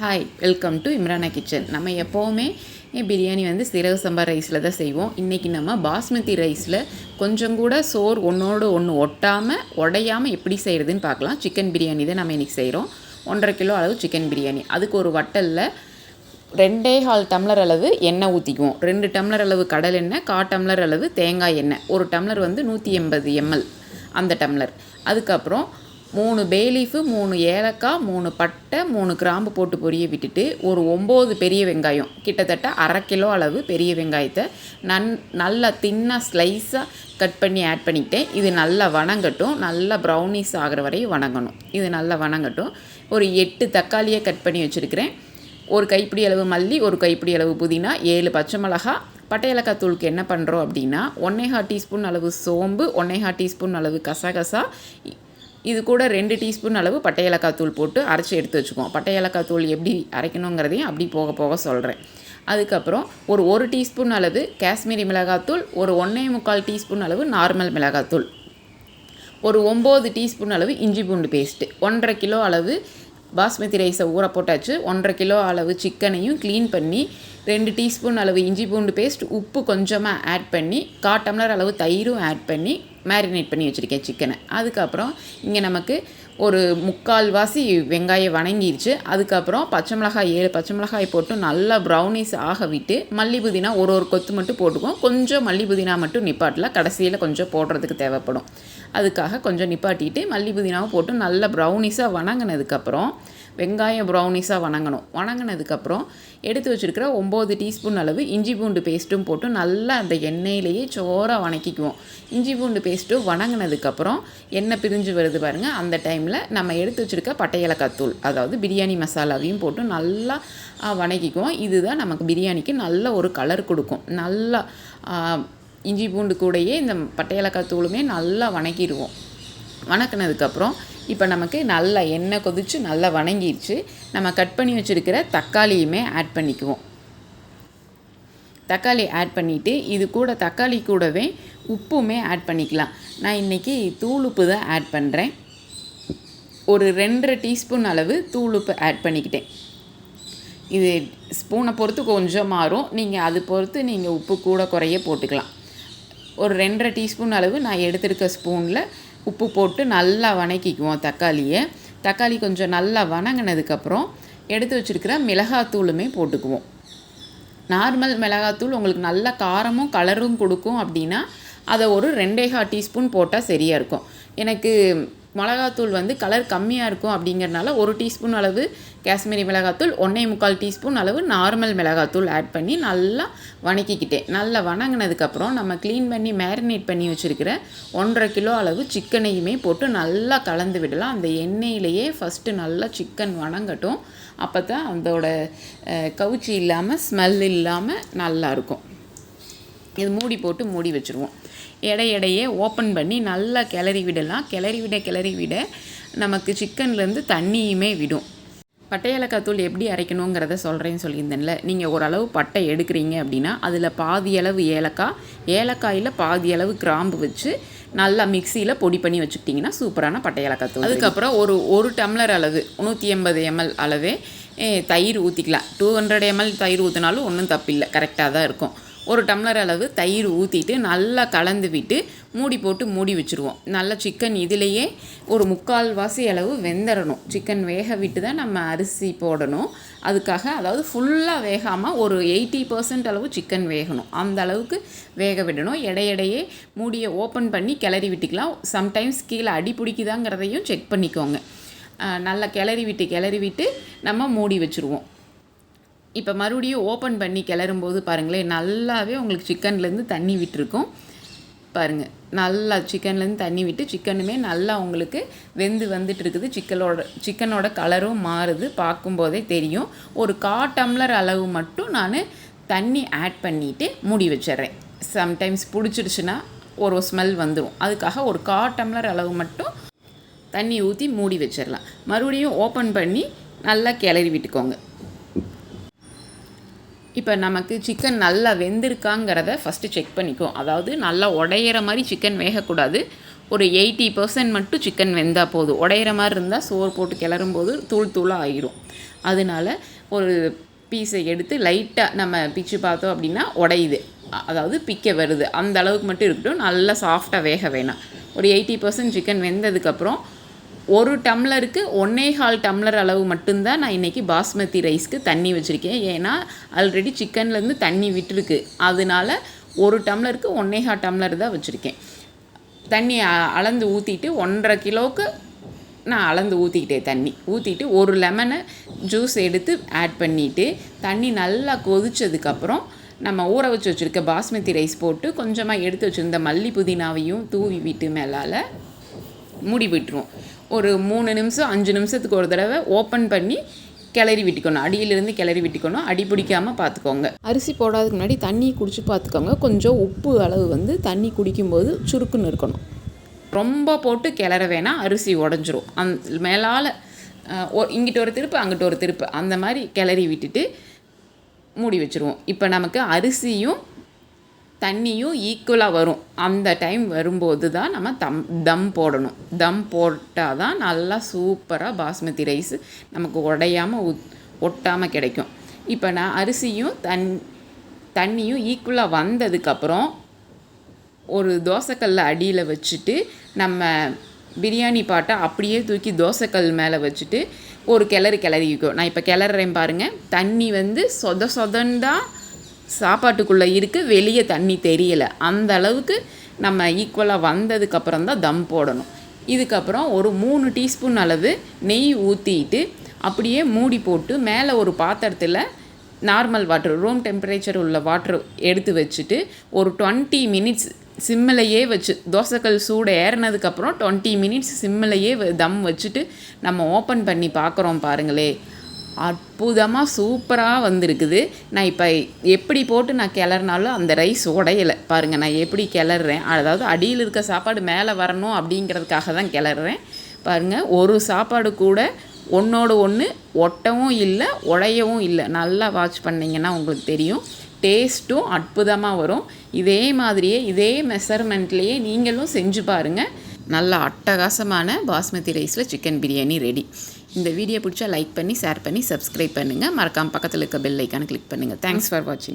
Hi welcome to Imrana kitchen நம்ம எப்போவுமே பிரியாணி வந்து சீரக சம்பா ரைஸில் தான் செய்வோம். இன்றைக்கி நம்ம பாஸ்மதி ரைஸில் கொஞ்சம் கூட சோறு ஒன்றோடு ஒன்று ஒட்டாமல் உடையாமல் எப்படி செய்கிறதுன்னு பார்க்கலாம். சிக்கன் பிரியாணி தான் நம்ம இன்றைக்கி செய்கிறோம் ஒன்றரை கிலோ அளவு சிக்கன் பிரியாணி. அதுக்கு ஒரு வட்டலில் ரெண்டே கால் டம்ளர் அளவு எண்ணெய் ஊற்றிக்குவோம் ரெண்டு டம்ளர் அளவு கடல் எண்ணெய் கா டம்ளர் அளவு தேங்காய் எண்ணெய். ஒரு டம்ளர் வந்து நூற்றி எண்பது எம்எல் அந்த டம்ளர். அதுக்கப்புறம் மூணு பேலீஃபு மூணு ஏலக்காய் மூணு பட்டை மூணு கிராம்பு போட்டு பொரிய விட்டுட்டு ஒரு ஒம்பது பெரிய வெங்காயம். கிட்டத்தட்ட அரை கிலோ அளவு பெரிய வெங்காயத்தை நன் நல்லா தின்னாக ஸ்லைஸாக கட் பண்ணி ஆட் பண்ணிக்கிட்டேன். இது நல்லா வணங்கட்டும். நல்லா ப்ரௌனிஸ் ஆகிற வரையும் வணங்கணும். இது நல்லா வணங்கட்டும். ஒரு எட்டு தக்காளியை கட் பண்ணி வச்சுருக்கிறேன். ஒரு கைப்பிடி அளவு மல்லி ஒரு கைப்பிடி அளவு புதினா ஏழு பச்சை மிளகா. பட்டை ஏலக்காய் தூளுக்கு என்ன பண்ணுறோம் அப்படின்னா ஒன்னேஹா டீஸ்பூன் அளவு சோம்பு ஒன்னேஹா டீஸ்பூன் அளவு கசகசா இது கூட ரெண்டு டீஸ்பூன் அளவு பட்டை ஏலக்காய் தூள் போட்டு அரைச்சி எடுத்து வச்சுக்குவோம். பட்டை ஏலக்காய் தூள் எப்படி அரைக்கணுங்கிறதையும் அப்படி போக போக சொல்கிறேன் அதுக்கப்புறம் ஒரு ஒரு டீஸ்பூன் அளவு காஷ்மீரி மிளகாத்தூள் ஒரு ஒன்றே முக்கால் டீஸ்பூன் அளவு நார்மல் மிளகாத்தூள் ஒரு ஒம்பது டீஸ்பூன் அளவு இஞ்சி பூண்டு பேஸ்ட்டு ஒன்றரை கிலோ அளவு பாஸ்மதி ரைஸை ஊற போட்டாச்சு ஒன்றரை கிலோ அளவு சிக்கனையும் க்ளீன் பண்ணி ரெண்டு டீஸ்பூன் அளவு இஞ்சி பூண்டு பேஸ்ட் உப்பு கொஞ்சமாக ஆட் பண்ணி கா டம்ளர் அளவு தயிரும் ஆட் பண்ணி மேரினேட் பண்ணி வச்சுருக்கேன் சிக்கனை அதுக்கப்புறம் இங்கே நமக்கு ஒரு முக்கால்வாசி வெங்காயம் வணங்கிடுச்சு அதுக்கப்புறம் பச்சை மிளகாய் ஏழு பச்சை மிளகாய் போட்டு நல்லா ப்ரௌனிஸ் ஆக விட்டு மல்லி புதினா ஒரு ஒரு கொத்து மட்டும் போட்டுக்குவோம். கொஞ்சம் மல்லி புதினா மட்டும் நிப்பாட்டில். கடைசியில் கொஞ்சம் போடுறதுக்கு தேவைப்படும். அதுக்காக கொஞ்சம் நிப்பாட்டிட்டு மல்லி புதினாவும் போட்டு நல்லா ப்ரௌனிஸாக வணங்கினதுக்கப்புறம் வெங்காயம் ப்ரௌனிஸாக வணங்கணும். வணங்கினதுக்கப்புறம் எடுத்து வச்சுருக்கிற ஒம்பது டீஸ்பூன் அளவு இஞ்சி பூண்டு பேஸ்ட்டும் போட்டு நல்லா அந்த எண்ணெயிலேயே சோறாக வணக்கிக்குவோம். இஞ்சி பூண்டு பேஸ்ட்டும் வணங்கினதுக்கப்புறம் எண்ணெய் பிரிஞ்சு வருது பாருங்கள் அந்த டைமில் நம்ம எடுத்து வச்சுருக்க பட்டையலக்காத்தூள் தூள் அதாவது பிரியாணி மசாலாவையும் போட்டு நல்லா வணக்கிக்குவோம். இதுதான் நமக்கு பிரியாணிக்கு நல்ல ஒரு கலர் கொடுக்கும். நல்லா இஞ்சி பூண்டு கூடயே இந்த பட்டையலக்காய் தூளுமே நல்லா வணக்கிடுவோம். வணக்கினதுக்கப்புறம் இப்போ நமக்கு நல்லா எண்ணெய் கொதித்து நல்லா வணங்கிடுச்சு நம்ம கட் பண்ணி வச்சுருக்கிற தக்காளியுமே ஆட் பண்ணிக்குவோம். தக்காளி ஆட் பண்ணிவிட்டு இது கூட தக்காளி கூடவே உப்புமே ஆட் பண்ணிக்கலாம். நான் இன்றைக்கி தூள் உப்பு தான் ஆட் பண்ணுறேன் ஒரு ரெண்டரை டீஸ்பூன் அளவு தூள் உப்பு ஆட் பண்ணிக்கிட்டேன். இது ஸ்பூனை பொறுத்து கொஞ்சம் மாறும். நீங்கள் அது பொறுத்து நீங்கள் உப்பு கூட குறைய போட்டுக்கலாம். ஒரு ரெண்டரை டீஸ்பூன் அளவு நான் எடுத்திருக்க ஸ்பூனில் உப்பு போட்டு நல்லா வணக்கிக்குவோம் தக்காளியை. தக்காளி கொஞ்சம் நல்லா வணங்கினதுக்கப்புறம் எடுத்து வச்சுருக்கிற மிளகாத்தூளுமே போட்டுக்குவோம். நார்மல் மிளகாத்தூள் உங்களுக்கு நல்ல காரமும் கலரும் கொடுக்கும் அப்படின்னா அதை ஒரு ரெண்டேகா டீஸ்பூன் போட்டால் சரியாக இருக்கும். எனக்கு மிளகாத்தூள் வந்து கலர் கம்மியாக இருக்கும் அப்படிங்கிறனால ஒரு டீஸ்பூன் அளவு காஷ்மீரி மிளகாத்தூள் ஒன்றே முக்கால் டீஸ்பூன் அளவு நார்மல் மிளகாத்தூள் ஆட் பண்ணி நல்லா வணக்கிக்கிட்டேன் நல்லா வணங்கினதுக்கப்புறம் நம்ம க்ளீன் பண்ணி மேரினேட் பண்ணி வச்சுருக்கிற ஒன்றரை கிலோ அளவு சிக்கனையுமே போட்டு நல்லா கலந்து விடலாம். அந்த எண்ணெயிலேயே ஃபஸ்ட்டு நல்லா சிக்கன் வணங்கட்டும். அப்போ தான் அதோட கவுச்சி இல்லாமல் ஸ்மெல் இல்லாமல் நல்லாயிருக்கும் இது மூடி போட்டு மூடி வச்சுருவோம். எடையடையே ஓப்பன் பண்ணி நல்லா கிளறி விடலாம். கிளறி விட கிளறி விட நமக்கு சிக்கன்லேருந்து தண்ணியுமே விடும். பட்டை ஏலக்காய் தூள் எப்படி அரைக்கணுங்கிறத சொல்கிறேன்னு சொல்லியிருந்தேன்ல. நீங்கள் ஓரளவு பட்டை எடுக்கிறீங்க அப்படின்னா அதில் பாதி அளவு ஏலக்காய் ஏலக்காயில் பாதி அளவு கிராம்பு வச்சு நல்லா மிக்சியில் பொடி பண்ணி வச்சுக்கிட்டிங்கன்னா சூப்பரான பட்டை ஏலக்காய் தூள். அதுக்கப்புறம் ஒரு ஒரு டம்ளர் அளவு நூற்றி எண்பது எம்எல் அளவே தயிர் ஊற்றிக்கலாம் டூ ஹண்ட்ரட் எம்எல் தயிர் ஊற்றினாலும் ஒன்றும் தப்பில்லை. கரெக்டாக தான் இருக்கும். ஒரு டம்ளர் அளவு தயிர் ஊற்றிட்டு நல்லா கலந்து விட்டு மூடி போட்டு மூடி வச்சுருவோம். நல்லா சிக்கன் இதிலேயே ஒரு முக்கால்வாசி அளவு வெந்துடணும் சிக்கன் வேக விட்டு தான் நம்ம அரிசி போடணும். அதுக்காக அதாவது ஃபுல்லாக வேகாமல் ஒரு எயிட்டி பர்சன்ட் அளவு சிக்கன் வேகணும். அந்த அளவுக்கு வேக விடணும். இடையிடையே மூடியை ஓப்பன் பண்ணி கிளறி விட்டுக்கலாம். சம்டைம்ஸ் கீழே அடி பிடிக்குதாங்கிறதையும் செக் பண்ணிக்கோங்க. நல்லா கிளறி விட்டு கிளறி விட்டு நம்ம மூடி வச்சுருவோம். இப்போ மறுபடியும் ஓப்பன் பண்ணி கிளறும்போது பாருங்களேன் நல்லாவே உங்களுக்கு சிக்கன்லேருந்து தண்ணி விட்டுருக்கும். பாருங்கள் நல்லா சிக்கன்லேருந்து தண்ணி விட்டு சிக்கனுமே நல்லா உங்களுக்கு வெந்து வந்துட்டு இருக்குது சிக்கனோட சிக்கனோட கலரும் மாறுது. பார்க்கும்போதே தெரியும். ஒரு கா டம்ளர் அளவு மட்டும் நான் தண்ணி ஆட் பண்ணிவிட்டு மூடி வச்சிட்றேன். சம்டைம்ஸ் பிடிச்சிடுச்சுன்னா ஒரு ஸ்மெல் வந்துடும் அதுக்காக ஒரு கா டம்ளர் அளவு மட்டும் தண்ணி ஊற்றி மூடி வச்சிடலாம். மறுபடியும் ஓப்பன் பண்ணி நல்லா கிளறி விட்டுக்கோங்க. இப்போ நமக்கு சிக்கன் நல்லா வெந்திருக்காங்கிறத ஃபஸ்ட்டு செக் பண்ணிக்கும் அதாவது நல்லா உடையிற மாதிரி சிக்கன் வேகக்கூடாது. ஒரு எயிட்டி பர்சன்ட் மட்டும் சிக்கன் வெந்தால் போதும். உடையிற மாதிரி இருந்தால் சோறு போட்டு கிளறும் போது தூள் தூளாக ஆயிரும். அதனால ஒரு பீஸை எடுத்து லைட்டாக நம்ம பிச்சு பார்த்தோம் அப்படின்னா உடையுது. அதாவது பிக்க வருது. அந்த அளவுக்கு மட்டும் இருக்கட்டும். நல்லா சாஃப்டாக வேக வேணாம். ஒரு எயிட்டி பர்சன்ட் சிக்கன் வெந்ததுக்கப்புறம் ஒரு டம்ளருக்கு ஒன்னே கால் டம்ளர் அளவு மட்டும்தான் நான் இன்றைக்கி பாஸ்மதி ரைஸ்க்கு தண்ணி வச்சுருக்கேன். ஏன்னா ஆல்ரெடி சிக்கன்லேருந்து தண்ணி விட்டுருக்கு. அதனால ஒரு டம்ளருக்கு ஒன்னே கால் டம்ளர் தான் வச்சுருக்கேன். தண்ணி அளந்து ஊற்றிட்டு ஒன்றரை கிலோவுக்கு நான் அளந்து ஊற்றிக்கிட்டேன் தண்ணி. ஊற்றிட்டு ஒரு லெமனை ஜூஸ் எடுத்து ஆட் பண்ணிவிட்டு தண்ணி நல்லா கொதித்ததுக்கப்புறம் நம்ம ஊற வச்சு வச்சுருக்க பாஸ்மதி ரைஸ் போட்டு கொஞ்சமாக எடுத்து வச்சுருந்த மல்லி புதினாவையும் தூவி விட்டு மேலால் மூடி விட்டுருவோம். ஒரு மூணு நிமிஷம் அஞ்சு நிமிஷத்துக்கு ஒரு தடவை ஓப்பன் பண்ணி கிளறி விட்டுக்கணும். அடியிலிருந்து கிளறி விட்டுக்கணும். அடி பிடிக்காமல் பார்த்துக்கோங்க. அரிசி போடாததுக்கு முன்னாடி தண்ணி குடிச்சு பார்த்துக்கோங்க. கொஞ்சம் உப்பு அளவு வந்து தண்ணி குடிக்கும்போது சுருக்குன்னு இருக்கணும். ரொம்ப போட்டு கிளற வேணாம் அரிசி உடஞ்சிரும். அந் மேலால் இங்கிட்ட ஒரு திருப்பு அங்கிட்ட ஒரு திருப்பு. அந்த மாதிரி கிளறி விட்டுட்டு மூடி வச்சுருவோம். இப்போ நமக்கு அரிசியும் தண்ணியும் ஈக்குவலாக வரும். அந்த டைம் வரும்போது தான் நம்ம தம் தம் போடணும். தம் போட்டால் தான் நல்லா சூப்பராக பாஸ்மதி ரைஸ் நமக்கு உடையாமல் உத் ஒட்டாமல் கிடைக்கும். இப்போ நான் அரிசியும் தன் தண்ணியும் ஈக்குவலாக வந்ததுக்கப்புறம் ஒரு தோசைக்கல்ல அடியில் வச்சுட்டு நம்ம பிரியாணி பாட்டை அப்படியே தூக்கி தோசைக்கல் மேலே வச்சுட்டு ஒரு கிளறு கிளறிக்கும் நான் இப்போ கிளறேன் பாருங்கள் தண்ணி வந்து சொத சொதன்னு தான் சாப்பாட்டுக்குள்ளே இருக்குது வெளியே தண்ணி தெரியலை. அந்த அளவுக்கு நம்ம ஈக்குவலாக வந்ததுக்கப்புறம் தான் தம் போடணும். இதுக்கப்புறம் ஒரு மூணு டீஸ்பூன் அளவு நெய் ஊற்றிட்டு அப்படியே மூடி போட்டு மேலே ஒரு பாத்திரத்தில் நார்மல் வாட்டர் ரூம் டெம்பரேச்சர் உள்ள வாட்டர் எடுத்து வச்சுட்டு ஒரு டுவெண்ட்டி மினிட்ஸ் சிம்மிலையே வச்சு தோசைக்கல் சூடு ஏறினதுக்கப்புறம் டுவெண்ட்டி மினிட்ஸ் சிம்மிலையே தம் வச்சுட்டு நம்ம ஓப்பன் பண்ணி பார்க்குறோம் பாருங்களே. அற்புதமாக சூப்பராக வந்திருக்குது. நான் இப்போ எப்படி போட்டு நான் கிளறினாலும் அந்த ரைஸ் உடையலை. பாருங்கள் நான் எப்படி கிளறேன் அதாவது அடியில் இருக்க சாப்பாடு மேலே வரணும் அப்படிங்கிறதுக்காக தான் கிளறேன் பாருங்கள் ஒரு சாப்பாடு கூட ஒன்னோடு ஒன்று ஒட்டவும் இல்லை உடையவும் இல்லை. நல்லா வாட்ச் பண்ணிங்கன்னா உங்களுக்கு தெரியும். டேஸ்ட்டும் அற்புதமாக வரும். இதே மாதிரியே இதே மெஷர்மெண்ட்லேயே நீங்களும் செஞ்சு பாருங்கள் நல்ல அட்டகாசமான பாஸ்மதி ரைஸில் சிக்கன் பிரியாணி ரெடி. இந்த வீடியோ பிடிச்சா லைக் பண்ணி ஷேர் பண்ணி சப்ஸ்கிரைப் பண்ணுங்கள் மறக்காம பக்கத்தில் இருக்க பெல் ஐக்கானை கிளிக் பண்ணுங்கள் தேங்க்ஸ் ஃபார் வாட்சிங்